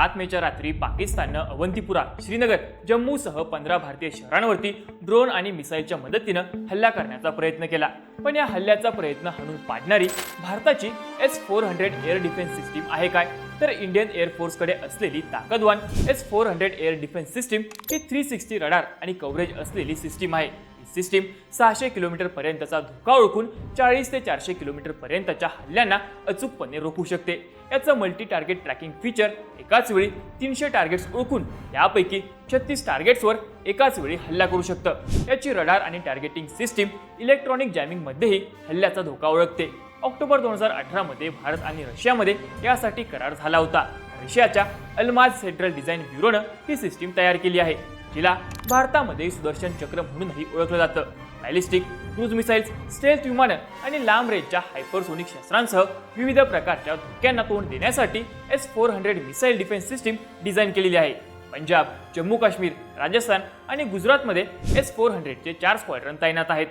सात मेच्या रात्री पाकिस्ताननं अवंतीपुरा श्रीनगर जम्मूसह पंधरा भारतीय शहरांवरती ड्रोन आणि मिसाईलच्या मदतीनं हल्ला करण्याचा प्रयत्न केला. पण या हल्ल्याचा प्रयत्न हाणून पाडणारी भारताची S four hundred air defence system आहे काय? तर इंडियन एअरफोर्सकडे असलेली ताकदवान S four hundred air defence system ही थ्री सिक्स्टी रडार आणि कव्हरेज असलेली सिस्टीम आहे. ही सिस्टीम सहाशे किलोमीटर पर्यंतचा धोका ओळखून चाळीस ते चारशे किलोमीटर पर्यंतच्या हल्ल्यांना अचूकपणे रोखू शकते. याचं मल्टी टार्गेट ट्रॅकिंग फीचर एकाच वेळी तीनशे टार्गेट्स ओळखून त्यापैकी छत्तीस टार्गेट्सवर एकाच वेळी हल्ला करू शकतं. याची रडार आणि टार्गेटिंग सिस्टीम इलेक्ट्रॉनिक जॅमिंगमध्येही हल्ल्याचा धोका ओळखते. ऑक्टोबर दोन हजार अठरामध्ये भारत आणि रशियामध्ये यासाठी करार झाला होता. रशियाच्या अल्माज सेंट्रल डिझाईन ब्युरोनं ही सिस्टीम तयार केली आहे जिला भारतामध्ये सुदर्शन चक्र म्हणूनही ओळखलं जातं. बॅलिस्टिक क्रूज मिसाईल्स स्टेल्थ विमानं आणि लांब रेंजच्या हायपरसोनिक शस्त्रांसह विविध प्रकारच्या धोक्यांना तोंड देण्यासाठी S four hundred missile defence system design केलेली आहे. पंजाब जम्मू काश्मीर राजस्थान आणि गुजरातमध्ये एस फोर हंड्रेडचे चार स्क्वॉड्रन तैनात आहेत.